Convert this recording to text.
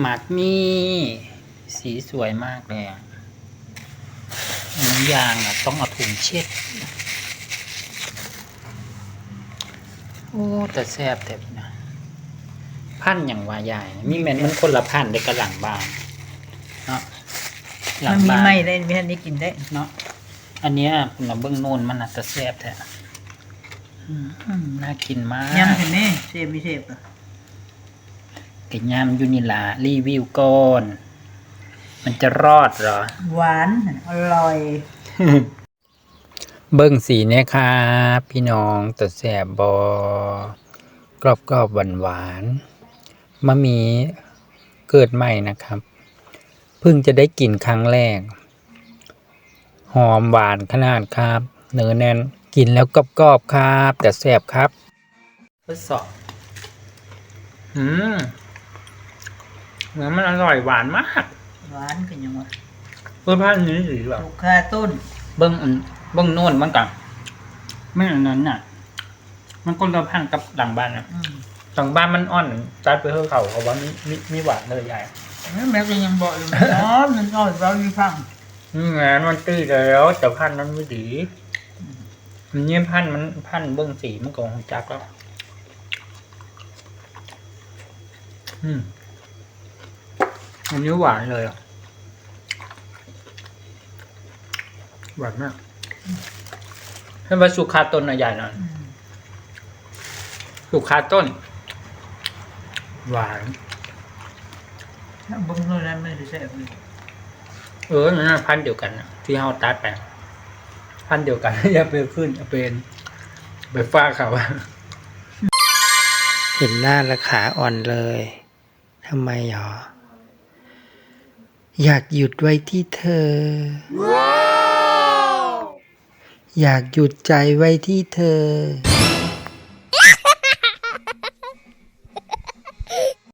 หมากนี่ สีสวยมากเลยอะอันนี้ยางอะ ต้องเอาถุงเช็ด โอ้ แต่แซ่บแต่พี่นะพันอย่างว่าใหญ่มีแมนมันคนละพันเด็กกับหลังบานเนาะหลัมังนมีบ้านไม่ได้ไม่ทันได้กินได้เนาะอันเนี้ยคุณเบื้องโน่นมันอาจจะแซ่บแท้อืมน่ากินมากยังเห็นไหมเทปไม่เทปอะ กินยำยูนิลารีวิวก่อนมันจะรอดเหรอ หวานอร่อย เบิ้งสีเนี่ยครับพี่น้องตัวแสบบอกรอบกรอบหวานหวานๆมะหมีเกิดใหม่นะครับ เพิ่งจะได้กลิ่นครั้งแรก หอมหวานขนาดครับเนื้อแน่นกินแล้วกรอบๆครับ แต่แสบครับทดสอบอืม เนื้อมันอร่อยหวานมากหวานกันยังวะเพื่อพันนี้หรือแบบลูกค้าต้น เบิ้งอันเบิ้งโน่นมันกันไม่อันนั้นน่ะ มันคนละพันกับหลังบ้านนะอืมหลังบ้านมันอ่อนจัดไปเพื่อเขาเขาว่ามีมีมีหวานเลยใหญ่แม่ก็ยังบอกอยู่มันอ๋อมันอ่อนเรามีฟังนี่ไงมันตีแล้วแต่พันธุ์มันไม่ดีมันเนี่ยพันธุ์มันพันธุ์เบิ้งสีมันก็คงจักแล้ว อืม อันนี้หวานเลยอะ หวานมากให้มาสุกคาต้นหน่อยใหญ่หน่อยอืมสุกคาต้น หวานถ้าบุ้งโน่นนั้นไม่ได้แซ่บเลยเออนั่นนะพันธุ์เดียวกันน่ะที่เฮาตัดไปพันธุ์เดียวกันอย่าไปขึ้นอย่าเป็นไปฟ้าเขาเห็นหน้าและขาอ่อนเลยทำไมหรอ อยากหยุดไว้ที่เธอ อยากหยุดใจไว้ที่เธอ